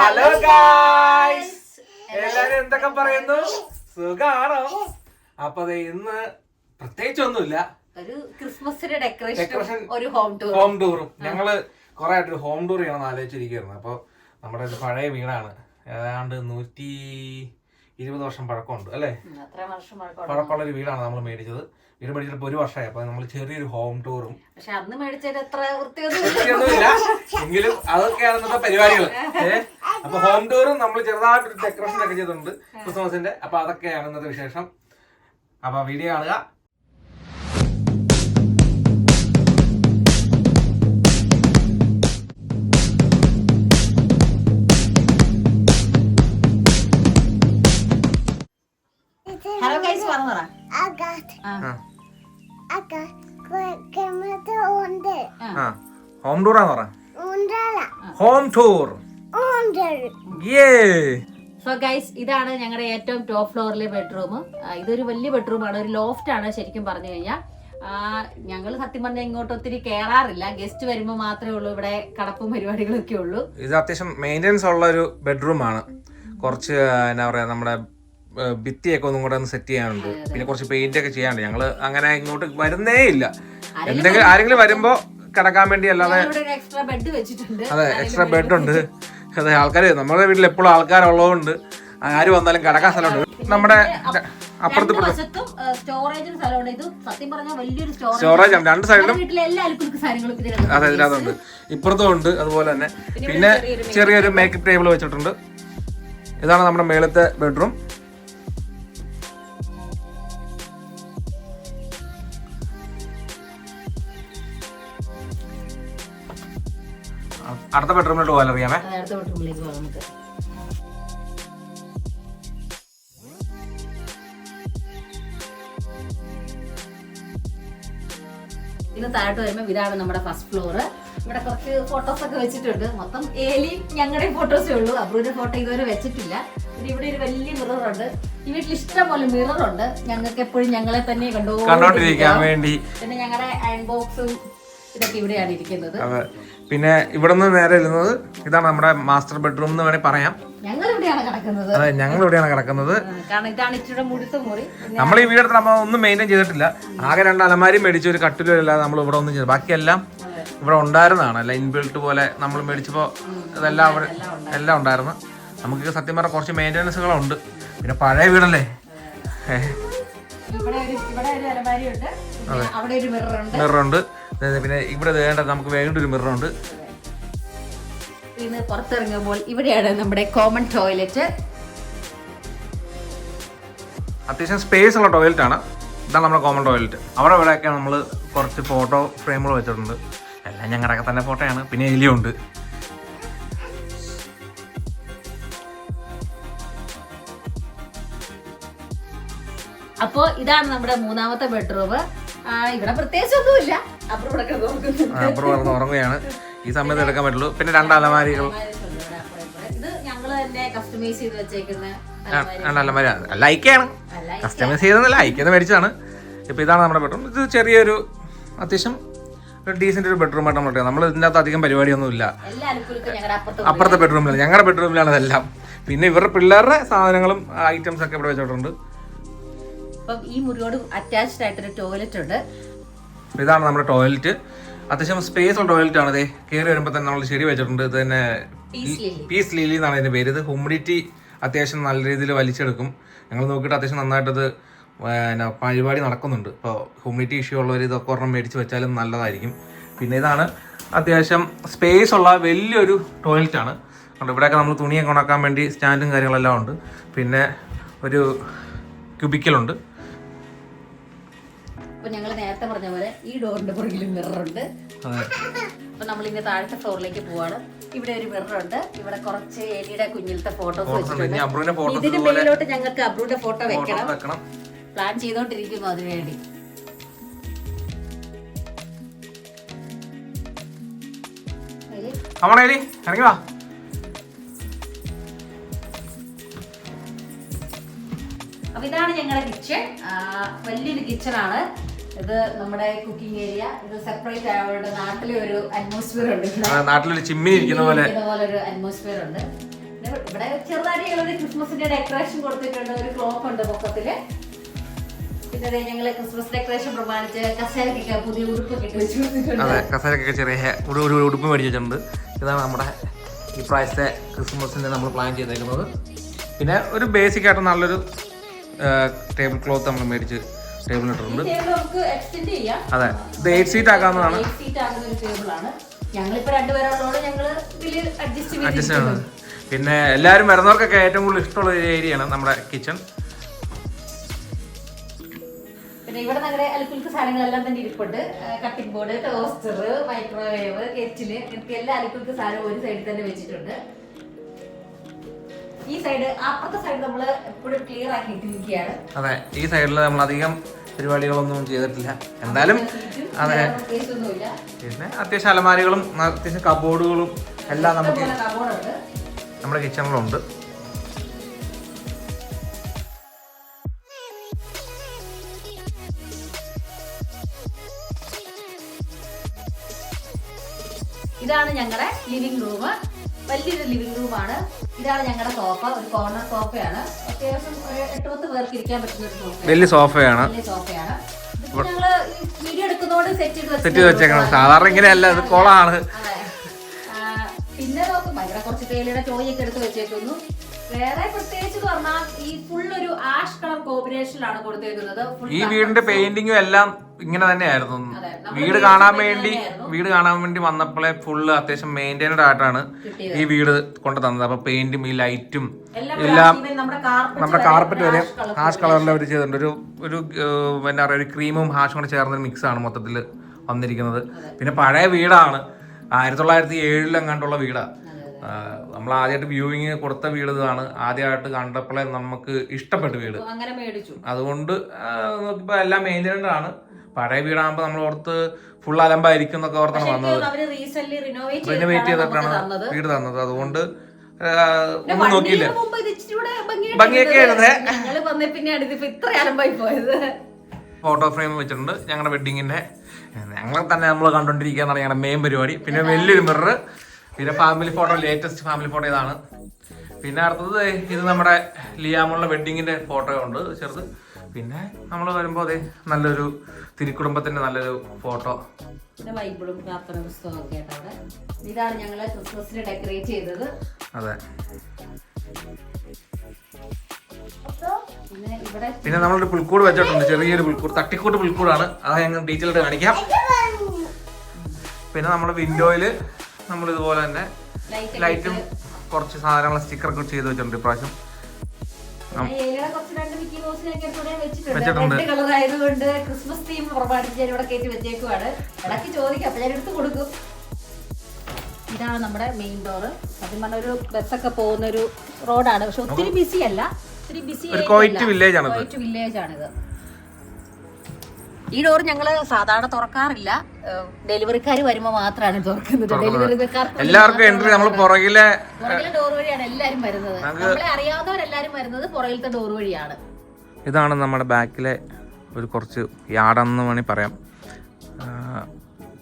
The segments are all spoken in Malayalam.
ഹലോ ഗായ്സ് എല്ലാരും എന്തൊക്കെ പറയുന്നു? സുഖാണോ? അപ്പൊ ദേ ഇന്ന് പ്രത്യേകിച്ചൊന്നുമില്ല. ഒരു ക്രിസ്മസിന്റെ ഡെക്കറേഷൻ ഒരു ഹോം ടൂർ ഹോം ടൂറും ഞങ്ങൾ കുറെ ആയിട്ട് ഒരു ഹോം ടൂർ ചെയ്യണമെന്ന് ആലോചിച്ചിരിക്കുന്നു അപ്പൊ നമ്മുടെ പഴയ വീടാണ്. ഏതാണ്ട് നൂറ്റി ഇരുപത് വർഷം പഴക്കമുണ്ട് അല്ലേ? പഴക്കമുള്ള ഒരു വീടാണ് നമ്മൾ മേടിച്ചത്. വീട് മേടിച്ചിട്ട് ഒരു വർഷമായി അപ്പൊ നമ്മൾ ചെറിയൊരു ഹോം ടൂറും പക്ഷെ അന്ന് വൃത്തിയൊന്നും എങ്കിലും അതൊക്കെയാണ് ഇന്നത്തെ പരിപാടികൾ. ഏഹ് അപ്പൊ ഹോം ടൂറും നമ്മൾ ചെറുതായിട്ടൊരു ഡെക്കറേഷൻ ഒക്കെ ചെയ്തിട്ടുണ്ട് ക്രിസ്മസിന്റെ. അപ്പൊ അതൊക്കെയാണ് ഇന്നത്തെ വിശേഷം. അപ്പൊ വീഡിയോ കാണുക. ആ. ഹോം ടൂർ ആന്ന് പറ ഹോം ടൂർ. സോ ഗൈസ് ഇതാണ് ഞങ്ങളുടെ ഏറ്റവും ടോപ്പ് ഫ്ലോറിലെ ബെഡ്റൂം ഇതൊരു വലിയ ബെഡ്റൂമാണ് ഒരു ലോഫ്റ്റ് ആണ് ശരിക്കും പറഞ്ഞു കഴിഞ്ഞാൽ ഞങ്ങൾ സത്യം പറഞ്ഞാൽ ഇങ്ങോട്ട് ഒത്തിരി കേറാറില്ല. ഗസ്റ്റ് വരുമ്പോൾ മാത്രമേ ഉള്ളൂ. ഇവിടെ കടപ്പും പരിപാടികളൊക്കെ ഉള്ളൂ. ഇത് അത്യാവശ്യം മെയിന്റെനൻസ് ഉള്ള ഒരു ബെഡ്റൂം ആണ്. കുറച്ച് എന്താ പറയാ നമ്മുടെ ഭിത്തിയൊക്കെ ഒന്നും കൂടെ ഒന്ന് സെറ്റ് ചെയ്യാനുണ്ട്. പിന്നെ കുറച്ച് പെയിന്റ് ഒക്കെ ചെയ്യാനുണ്ട്. ഞങ്ങൾ അങ്ങനെ ഇങ്ങോട്ട് വരുന്നേ ഇല്ല. എന്തെങ്കിലും ആരെങ്കിലും വരുമ്പോ കിടക്കാൻ വേണ്ടി അല്ലാതെ ഇവിടെ ഒരു എക്സ്ട്രാ ബെഡ് വെച്ചിട്ടുണ്ട്. അതെ എക്സ്ട്രാ ബെഡ് ഉണ്ട്. അതെ ആൾക്കാർ നമ്മുടെ വീട്ടിൽ എപ്പോഴും ആൾക്കാരുള്ളതുകൊണ്ട് ആര് വന്നാലും കിടക്കാൻ സ്ഥലമുണ്ട്. നമ്മുടെ അപ്പുറത്ത് സ്റ്റോറേജ് ആണ്. രണ്ട് സൈഡിലും വീട്ടിലെ എല്ലാ അലുക്കുലുക്ക് സാധനങ്ങളും ഇതിനകത്ത് അതെ ഇതിനകത്തുണ്ട്. ഇപ്പുറത്തും ഉണ്ട് അതുപോലെ തന്നെ. പിന്നെ ചെറിയൊരു മേക്കപ്പ് ടേബിൾ വെച്ചിട്ടുണ്ട്. ഇതാണ് നമ്മുടെ മേളത്തെ ബെഡ്റൂം അടുത്ത ബെഡ്റൂമിലോട്ട് പോകാൻ അറിയാമേ ഇന്ന് അടുത്ത ബെഡ്റൂമിലേക്ക് പോകാം നമുക്ക്. താഴോട്ട് വരുമ്പോൾ ഇതാണ് നമ്മുടെ ഫസ്റ്റ് ഫ്ലോറ് ഇവിടെ കുറച്ച് ഫോട്ടോസ് ഒക്കെ വെച്ചിട്ടുണ്ട്. മൊത്തം ഏലി ഞങ്ങളുടെ ഫോട്ടോസേ ഉള്ളൂ. അബ്രൂന്റെ ഫോട്ടോ ഇതുവരെ വെച്ചിട്ടില്ല. പിന്നെ ഇവിടെ ഒരു വലിയ മിറർ ഉണ്ട്. ഈ വീട്ടിൽ ഇഷ്ടം പോലെ മിറർ ഉണ്ട്. ഞങ്ങൾക്ക് എപ്പോഴും ഞങ്ങളെ തന്നെ കണ്ടോണ്ടിരിക്കാൻ വേണ്ടി. പിന്നെ ഞങ്ങളുടെ അയൺ ബോക്സും ഇതൊക്കെ ഇവിടെയാണ് ഇരിക്കുന്നത്. പിന്നെ ഇവിടെ നിന്ന് നേരെ ഇരുന്നത് ഇതാണ് നമ്മുടെ മാസ്റ്റർ ബെഡ്റൂം എന്ന് വേണമെങ്കിൽ പറയാം. അതെ ഞങ്ങൾ ഇവിടെയാണ് കിടക്കുന്നത് നമ്മൾ ഈ വീടെടുത്ത് നമ്മൾ ഒന്നും മെയിന്റെയിൻ ചെയ്തിട്ടില്ല. ആകെ രണ്ട് അലമാരി മേടിച്ച് ഒരു കട്ടിലും അല്ലാതെ നമ്മൾ ഇവിടെ ഒന്നും ചെയ്തു. ബാക്കിയെല്ലാം ഇവിടെ ഉണ്ടായിരുന്നതാണ്. അല്ല ഇൻബിൽട്ട് പോലെ നമ്മൾ മേടിച്ചപ്പോൾ ഇതെല്ലാം അവിടെ എല്ലാം ഉണ്ടായിരുന്നു. നമുക്ക് സത്യം പറഞ്ഞാൽ കുറച്ച് മെയിന്റെനൻസുകളുണ്ട് പിന്നെ പഴയ വീടല്ലേ? മിററുണ്ട് പിന്നെ ഇവിടെ വേണ്ട നമുക്ക് വേണ്ട ഒരു മിററുണ്ട് ഇന്ന് പുറത്തിറങ്ങുമ്പോൾ ഇവിടെയാണ് നമ്മുടെ കോമൺ ടോയ്ലറ്റ് അത്യാവശ്യം സ്പേസ് ഉള്ള ടോയ്ലറ്റ് ആണ്. ഇതാണ് നമ്മുടെ കോമൺ ടോയ്ലറ്റ് അവിടെ ഇവിടെയൊക്കെ നമ്മൾ കുറച്ച് ഫോട്ടോ ഫ്രെയിമുകൾ വെച്ചിട്ടുണ്ട്. എല്ലാം ഞങ്ങളുടെയൊക്കെ തന്നെ ഫോട്ടോയാണ് പിന്നെ എലിയുണ്ട് അപ്പോ ഇതാണ് നമ്മുടെ മൂന്നാമത്തെ ബെഡ്റൂം ഇവിടെ പ്രത്യേകിച്ച് ഒന്നുമില്ല അപ്പുറം കിടന്ന് ഉറങ്ങുകയാണ്. ഈ സമയത്ത് എടുക്കാൻ പറ്റുള്ളൂ. പിന്നെ രണ്ട് അലമാരികൾ. രണ്ട് അലമാരി. ലൈക്കാണ് കസ്റ്റമൈസ് ചെയ്തെന്ന് ലൈക്കെന്ന് മേടിച്ചതാണ്. ഇപ്പൊ ഇതാണ് നമ്മുടെ ബെഡ്റൂം ഇത് ചെറിയൊരു അത്യാവശ്യം ഒരു ഡീസെന്റ് ഒരു ബെഡ്റൂം ആയിട്ട് നമ്മൾ നമ്മൾ ഇതിന്റെ അകത്ത് അധികം പരിപാടിയൊന്നുമില്ല. അപ്പുറത്ത് ബെഡ്റൂമിലാണ് ഞങ്ങളുടെ ബെഡ്റൂമിലാണ് ഇതെല്ലാം. പിന്നെ ഇവരുടെ പിള്ളേരുടെ സാധനങ്ങളും ഐറ്റംസ് ഒക്കെ ഇവിടെ വെച്ചിട്ടുണ്ട്. അപ്പം ഈ മുറിയോട് അറ്റാച്ച്ഡ് ആയിട്ടൊരു ടോയ്ലറ്റ് ഉണ്ട്. ഇതാണ് നമ്മുടെ ടോയ്ലറ്റ് അത്യാവശ്യം സ്പേസ് ഉള്ള ടോയ്ലറ്റ് ആണ് ഇതേ കയറി വരുമ്പോൾ തന്നെ നമ്മൾ ശരി വെച്ചിട്ടുണ്ട്. ഇത് തന്നെ പീസ് ലീലി എന്നാണ് ഇതിന്റെ പേര്. ഇത് ഹ്യൂമിഡിറ്റി അത്യാവശ്യം നല്ല രീതിയിൽ വലിച്ചെടുക്കും. ഞങ്ങൾ നോക്കിയിട്ട് അത്യാവശ്യം നന്നായിട്ടത് പിന്നെ പരിപാടി നടക്കുന്നുണ്ട്. ഇപ്പോൾ ഹ്യൂമിഡിറ്റി ഇഷ്യൂ ഉള്ളവർ ഇതൊക്കെ ഒരെണ്ണം മേടിച്ച് വെച്ചാലും നല്ലതായിരിക്കും. പിന്നെ ഇതാണ് അത്യാവശ്യം സ്പേസ് ഉള്ള വലിയൊരു ടോയ്ലറ്റ് ആണ്. അതുകൊണ്ട് ഇവിടെയൊക്കെ നമ്മൾ തുണിയൊക്കെ ഉണക്കാൻ വേണ്ടി സ്റ്റാൻഡും കാര്യങ്ങളെല്ലാം ഉണ്ട്. പിന്നെ ഒരു ക്യൂബിക്കലുണ്ട് അപ്പൊ ഞങ്ങൾ നേരത്തെ പറഞ്ഞ പോലെ ഈ ഡോറിന്റെ പുറകിൽ മിററുണ്ട്. അപ്പൊ നമ്മൾ ഇന്ന് താഴത്തെ ഫ്ലോറിലേക്ക് പോവാണ്. ഇവിടെ ഒരു മിറർ ഉണ്ട് ഇവിടെ കുറച്ച് എലിയുടെ കുഞ്ഞിലത്തെ ഫോട്ടോസ് വെച്ചിട്ടുണ്ട്. photos ഇതിന് മേലോട്ട് ഞങ്ങൾക്ക് അബ്രുവിന്റെ ഫോട്ടോ വെക്കണം. പ്ലാൻ ചെയ്തോണ്ടിരിക്കുന്നു അതിനുവേണ്ടി. അതിൽ അമ്മണേലി ഇറങ്ങി വാ. അപ്പൊ ഇതാണ് ഞങ്ങളുടെ കിച്ചൺ വലിയൊരു കിച്ചൺ ആണ്. ഇത് നമ്മുടെ കുക്കിംഗ് ഏരിയ ഇത് സെപ്പറേറ്റ് ആയതുകൊണ്ട് നാട്ടിലെ ഒരു അറ്റ്മോസ്ഫിയർ ഉണ്ട് നാട്ടിലൊരു ചിമ്മിനി ഇരിക്കുന്ന പോലെ. ഒരു അറ്റ്മോസ്ഫിയർ ഉണ്ട്. ഇവിടെ ചെറുതായിട്ട് ഞങ്ങളൊരു ക്രിസ്മസിന്റെ ഡെക്കറേഷൻ കൊടുത്തിട്ടുണ്ട്. ഒരു ക്ലോക്ക് ഉണ്ട് പൊക്കത്തിൽ. പിന്നെ ദേ ഞങ്ങൾ ക്രിസ്മസ് ഡെക്കറേഷൻ പ്രമാണിച്ച് കസേരക്കൊക്കെ പുതിയ ഉടുപ്പൊക്കെ അതെ കസേരക്കൊക്കെ ചെറിയ ഒരു ഒരു ഉടുപ്പ് മേടിച്ചിട്ടുണ്ട് ഇതാണ് നമ്മുടെ ഈ പ്രാവശ്യത്തെ ക്രിസ്മസിന്റെ നമ്മൾ പ്ലാൻ ചെയ്തേക്കുന്നത്. പിന്നെ ഒരു ബേസിക് ആയിട്ട് നല്ലൊരു ടേബിൾ ക്ലോത്ത് നമ്മൾ മേടിച്ച് ടേബിൾ ഇട്ടിട്ടുണ്ട്. അതെ. ഇത് എയ്റ്റ് സീറ്റ് ആക്കാവുന്നതാണ്. അഡ്ജസ്റ്റ് ആണ്. പിന്നെ എല്ലാവരും വരുന്നവർക്കൊക്കെ ഏറ്റവും കൂടുതൽ ഇഷ്ടമുള്ള ഒരു ഏരിയയാണ് നമ്മുടെ കിച്ചൺ പിന്നെ ഇവിടെ ഞങ്ങളുടെ അലുക്കുൽക്ക് സാധനങ്ങളെല്ലാം തന്നെ ഇരിപ്പുണ്ട്. Cutting board toaster microwave kettle എനിക്ക് എല്ലാ അലുക്കുൽക്ക് സാധനവും ഒരു സൈഡിൽ തന്നെ വെച്ചിട്ടുണ്ട്. ഈ സൈഡ് അപ്പുറത്തെ സൈഡ് നമ്മൾ എപ്പോഴും ക്ലിയർ ആക്കി ഇട്ടിരിക്കുകയാണ് അതെ. ഈ സൈഡിൽ നമ്മൾ അധികം പരിപാടികളൊന്നും ചെയ്തിട്ടില്ല. എന്തായാലും അതെ. പിന്നെ അത്യാവശ്യം അലമാരികളും അത്യാവശ്യം കബോർഡുകളും എല്ലാം നമുക്ക് നമ്മുടെ കിച്ചണിലുണ്ട് ഇതാണ് ഞങ്ങളുടെ ലിവിംഗ് റൂം വലിയൊരു ലിവിംഗ് റൂമാണ് ഇതാണ് ഞങ്ങളുടെ സോഫ ഒരു കോർണർ സോഫയാണ് അത്യാവശ്യം ഒരു എട്ട് പത്ത് പേർക്ക് ഇരിക്കാൻ പറ്റുന്ന ഒരു സോഫ വലിയ സോഫയാണ് വലിയ സോഫയാണ് ഞങ്ങൾ വീഡിയോ എടുക്കുന്നതോട് സെറ്റ് സെറ്റ് ചെയ്ത് വെച്ചേക്കണം സാധാരണ ഇങ്ങനെയല്ല ഇത് കോളാണ്. പിന്നെ നോക്കും ഭയങ്കര കുറച്ച് പേരുടെ ചോയൊക്കെ എടുത്ത് വെച്ചേക്കുന്നു. വേറെ പ്രത്യേകിച്ച് പറഞ്ഞാൽ ഈ ഫുൾ കോമ്പിനേഷനിലാണ് കൊടുത്തേക്കുന്നത്. ഈ വീടിന്റെ പെയിന്റിങ്ങും എല്ലാം ഇങ്ങനെ തന്നെയായിരുന്നു. വീട് കാണാൻ വേണ്ടി വീട് കാണാൻ വേണ്ടി വന്നപ്പോഴേ ഫുള്ള് അത്യാവശ്യം മെയിന്റൈൻഡ് ആയിട്ടാണ് ഈ വീട് കൊണ്ട് തന്നത്. അപ്പൊ പെയിന്റും ഈ ലൈറ്റും എല്ലാം നമ്മുടെ കാർപ്പറ്റ് വരെ ഹാഷ് കളറിൽ അവർ ചെയ്തിട്ടുണ്ട്. ഒരു ഒരു എന്താ പറയുക ഒരു ക്രീമും ഹാഷും കൂടെ ചേർന്നൊരു മിക്സ് ആണ് മൊത്തത്തിൽ വന്നിരിക്കുന്നത്. പിന്നെ പഴയ വീടാണ്. ആയിരത്തി തൊള്ളായിരത്തി ഏഴിലെങ്ങാണ്ടുള്ള വീടാണ് നമ്മൾ ആദ്യമായിട്ട് വ്യൂവിങ് കൊടുത്ത വീട് ഇതാണ്. ആദ്യമായിട്ട് കണ്ടപ്പോഴേ നമുക്ക് ഇഷ്ടപ്പെട്ട വീട്. അങ്ങനെ മേടിച്ചു. അതുകൊണ്ട് നോക്കിയപ്പോൾ എല്ലാം മെയിന്റെ ആണ്. പഴയ വീടാകുമ്പോൾ നമ്മൾ ഓർത്ത് ഫുൾ അലമ്പായിരിക്കും എന്നൊക്കെ ഓർത്താണ് വന്നത്. റിനോവേറ്റ് ചെയ്തിട്ടാണ് വീട് തന്നത്. അതുകൊണ്ട് ഒന്നും നോക്കിയില്ല. ഭംഗിയൊക്കെ ആയിരുന്നേ. ഫോട്ടോ ഫ്രെയിം വെച്ചിട്ടുണ്ട്. ഞങ്ങളുടെ വെഡിങ്ങിന്റെ ഞങ്ങളെ തന്നെ നമ്മൾ കണ്ടോണ്ടിരിക്കുകയെന്നാണ് ഞങ്ങളുടെ മെയിൻ പരിപാടി. പിന്നെ വലിയൊരു മിറർ പിന്നെ family photo latest family photo ഇതാണ്. പിന്നെ അടുത്തത് ഇത് നമ്മുടെ ലിയാമുള്ള വെഡിങ്ങിന്റെ ഫോട്ടോ ഉണ്ട് ചെറുത്. പിന്നെ നമ്മൾ വരുമ്പോൾ അതെ നല്ലൊരു തിരുക്കുടുംബത്തിന്റെ നല്ലൊരു ഫോട്ടോ പിന്നെ ബൈബിളും പ്രാർത്ഥന പുസ്തകവും ഒക്കെ ഇതാണ് ക്രിസ്മസിന് ഡെക്കറേറ്റ് ചെയ്തത്. അതെ. പിന്നെ നമ്മളൊരു പുൽക്കൂട് വെച്ചിട്ടുണ്ട് ചെറിയൊരു പുൽക്കൂട് തട്ടിക്കൂട്ട് പുൽക്കൂടാണ്. അത് ഞങ്ങൾ ഡീറ്റെയിൽ കാണിക്കാം. പിന്നെ നമ്മുടെ വിൻഡോയിൽ നമ്മൾ ഇതുപോലെ തന്നെ ലൈറ്റും കുറച്ച് സാധനങ്ങൾ സ്റ്റിക്കറൊക്കെ ചെയ്ത് വെച്ചിട്ടുണ്ട് ഇപ്രാവശ്യം. വെച്ചിട്ടുണ്ട്. കളർ ക്രിസ്മസ് തീം പ്രമാണിച്ച് ഞാൻ ഇവിടെ കയറ്റി വെച്ചേക്കുവാണ്. ഇടയ്ക്ക് ചോദിക്കാം അപ്പൊ ഞാൻ എടുത്ത് കൊടുക്കും. ഇതാണ് നമ്മുടെ മെയിൻ ഡോറ് സത്യം പറഞ്ഞ ഒരു ബസ്സൊക്കെ പോകുന്ന ഒരു റോഡാണ് പക്ഷെ ഒത്തിരി ബിസി അല്ല. ഒത്തിരി ബിസി ഒരു ആണ് വില്ലേജ് ആണിത്. ഈ ഡോർ ഞങ്ങൾ സാധാരണ തുറക്കാറില്ല. ഡെലിവറിക്കാർ വരുമ്പോ മാത്രമാണ് തുറക്കുന്നത്. ഡെലിവറിക്കാർക്ക് എല്ലാവർക്കും എൻട്രി നമ്മൾ പുറകിലെ ഡോർ വഴിയാണ് എല്ലാരും വരുന്നത്. നമ്മളെ അറിയാവുന്നവരെല്ലാരും വരുന്നത് പുറകിലത്തെ ഡോർ വഴിയാണ്. ഇതാണ് നമ്മുടെ ബാക്കിലെ ഒരു കുറച്ച് യാർഡെന്ന് വേണമെങ്കിൽ പറയാം.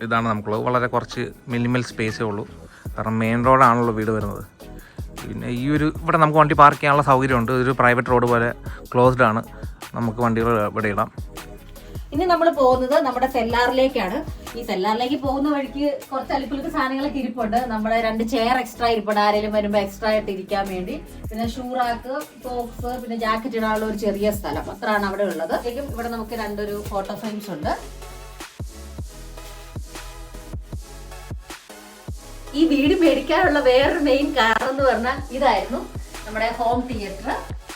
ഇതാണ് നമുക്കുള്ളത്. വളരെ കുറച്ച് മിനിമൽ സ്പേസേ ഉള്ളൂ. കാരണം മെയിൻ റോഡാണല്ലോ വീട് വരുന്നത്. പിന്നെ ഈ ഒരു ഇവിടെ നമുക്ക് വണ്ടി പാർക്ക് ചെയ്യാനുള്ള സൗകര്യമുണ്ട്. ഇതൊരു പ്രൈവറ്റ് റോഡ് പോലെ ക്ലോസ്ഡ് ആണ്. നമുക്ക് വണ്ടികൾ ഇവിടെ ഇടാം. ഇനി നമ്മൾ പോകുന്നത് നമ്മുടെ സെല്ലാറിലേക്കാണ്. ഈ സെല്ലാറിലേക്ക് പോകുന്ന വഴിക്ക് കുറച്ച് അലുക്കുലുക്ക് സാധനങ്ങളൊക്കെ ഇരിപ്പുണ്ട്. നമ്മുടെ രണ്ട് ചെയർ എക്സ്ട്രാ ഇരിപ്പുണ്ട്. ആരെങ്കിലും വരുമ്പോൾ എക്സ്ട്രാ ആയിട്ട് ഇരിക്കാൻ വേണ്ടി. പിന്നെ ഷൂറാക്ക് സോക്സ് പിന്നെ ജാക്കറ്റ് ഇടാനുള്ള ഒരു ചെറിയ സ്ഥലം. അത്രയാണ് അവിടെ ഉള്ളത്. ഇവിടെ നമുക്ക് രണ്ടൊരു ഫോട്ടോ ഫ്രെയിംസ് ഉണ്ട്. ഈ വീട് മേടിക്കാനുള്ള വേറൊരു മെയിൻ കാരണം എന്ന് പറഞ്ഞാൽ ഇതായിരുന്നു നമ്മുടെ ഹോം തിയേറ്റർ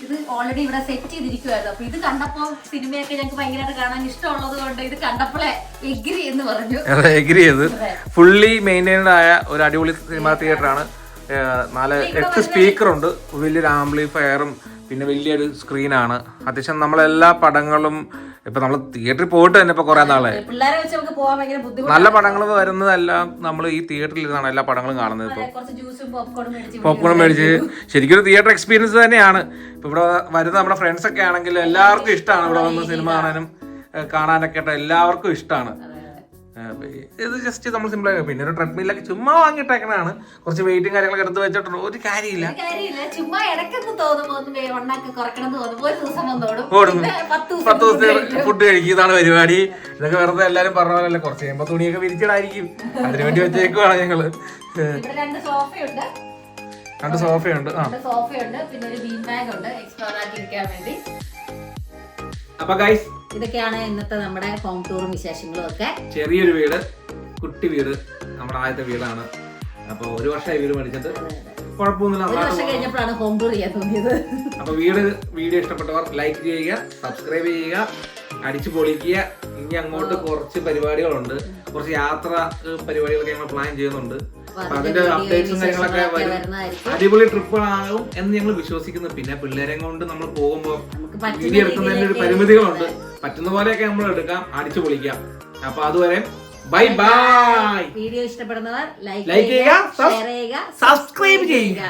ഇത് ഓൾറെഡി ഇവിടെ സെറ്റ് ചെയ്തിരിക്കുവായിരുന്നു. അപ്പൊ ഇത് കണ്ടപ്പോ സിനിമയൊക്കെ ഞങ്ങൾക്ക് ഭയങ്കരമായിട്ട് കാണാൻ ഇഷ്ടമുള്ളത് കൊണ്ട് ഇത് കണ്ടപ്പോഴേ എഗ്രി എന്ന് പറഞ്ഞു. എഗ്രി ചെയ്ത്. ഫുള്ളി മെയിന്റൈൻഡ് ആയ ഒരു അടിപൊളി സിനിമ തിയേറ്റർ ആണ്. നാല് എട്ട് സ്പീക്കറുണ്ട് വലിയൊരു ആംപ്ലിഫയറും പിന്നെ വലിയൊരു സ്ക്രീനാണ് അത്യാവശ്യം നമ്മളെല്ലാ പടങ്ങളും ഇപ്പൊ നമ്മൾ തിയേറ്ററിൽ പോയിട്ട് തന്നെ ഇപ്പൊ കുറെ നാളെ പിള്ളേരെ വെച്ച് നമുക്ക് പോകാൻ ഭയങ്കര ബുദ്ധിമുട്ടാണ്. നല്ല പടങ്ങൾ വരുന്നതെല്ലാം നമ്മൾ ഈ തിയേറ്ററിൽ ഇരുന്നാണ് എല്ലാ പടങ്ങളും കാണുന്നത് ഇപ്പൊ. പോപ്കോൺ മേടിച്ച് ശരിക്കും ഒരു തിയേറ്റർ എക്സ്പീരിയൻസ് തന്നെയാണ്. ഇപ്പൊ ഇവിടെ വരുന്ന നമ്മുടെ ഫ്രണ്ട്സ് ഒക്കെ ആണെങ്കിൽ എല്ലാവർക്കും ഇഷ്ടമാണ് ഇവിടെ വന്ന് സിനിമ കാണാനും കാണാനൊക്കെ എല്ലാവർക്കും ഇഷ്ടമാണ് ഇത് ജസ്റ്റ് നമ്മൾ സിമ്പിൾ ആയി പിന്നെ ഒരു ട്രെഡ്മില്ലൊക്കെ ചുമ്മാ വാങ്ങിയിട്ടേക്കണാണ് കുറച്ച് വെയിറ്റും കാര്യങ്ങളൊക്കെ എടുത്ത് വെച്ചിട്ടുണ്ട്. ഒരു കാര്യമില്ല. പത്ത് ദിവസം ദിവസത്തെ ഫുഡ് കഴിക്കും. ഇതാണ് പരിപാടി. ഇതൊക്കെ വെറുതെ എല്ലാരും പറഞ്ഞ പോലെ കുറച്ച് കഴിയുമ്പോ തുണിയൊക്കെ വിരിച്ചിടായിരിക്കും. അതിനു വേണ്ടി വെച്ചേക്കുവാണ് ഞങ്ങൾ. ഇവിടെ രണ്ട് സോഫയുണ്ട്. രണ്ട് സോഫയുണ്ട്. ആ. സോഫയുണ്ട്. പിന്നെ ഒരു ബീൻ ബാഗ് ഉണ്ട്. എക്സ്പ്ലോർ ആക്കി ഇരിക്കാൻ വേണ്ടി. അപ്പൊ ഗൈസ് ഇതൊക്കെയാണ് ഇന്നത്തെ നമ്മുടെ ഹോം ടൂറും വിശേഷങ്ങളും ഒക്കെ. ചെറിയൊരു വീട് കുട്ടി വീട് നമ്മുടെ ആദ്യത്തെ വീടാണ്. അപ്പൊ ഒരു വർഷമായി വീട് മേടിച്ചിട്ട് കുഴപ്പമൊന്നുമില്ല ഹോം ടൂർ ചെയ്യാൻ തോന്നിയത്. അപ്പൊ വീട് വീഡിയോ ഇഷ്ടപ്പെട്ടവർ ലൈക്ക് ചെയ്യുക സബ്സ്ക്രൈബ് ചെയ്യുക അടിച്ചു പൊളിക്കുക. ഇനി അങ്ങോട്ട് കുറച്ച് പരിപാടികളുണ്ട്. കുറച്ച് യാത്ര പരിപാടികളൊക്കെ ഞങ്ങൾ പ്ലാൻ ചെയ്യുന്നുണ്ട്. അതിന്റെ അപ്ഡേറ്റ്സും കാര്യങ്ങളൊക്കെ വരും. അടിപൊളി ട്രിപ്പുകളാകും എന്ന് ഞങ്ങൾ വിശ്വസിക്കുന്നു. പിന്നെ പിള്ളേരെ കൊണ്ട് നമ്മൾ പോകുമ്പോൾ വീഡിയോ എടുക്കുന്നതിന്റെ ഒരു പരിമിതികളുണ്ട്. പറ്റുന്ന പോലെയൊക്കെ നമ്മൾ എടുക്കാം അടിച്ചു പൊളിക്കാം. അപ്പൊ അതുവരെ ബൈ ബൈ വീഡിയോ ഇഷ്ടപ്പെടുന്നവർ ലൈക്ക് ചെയ്യുക, സബ്സ്ക്രൈബ് ചെയ്യുക.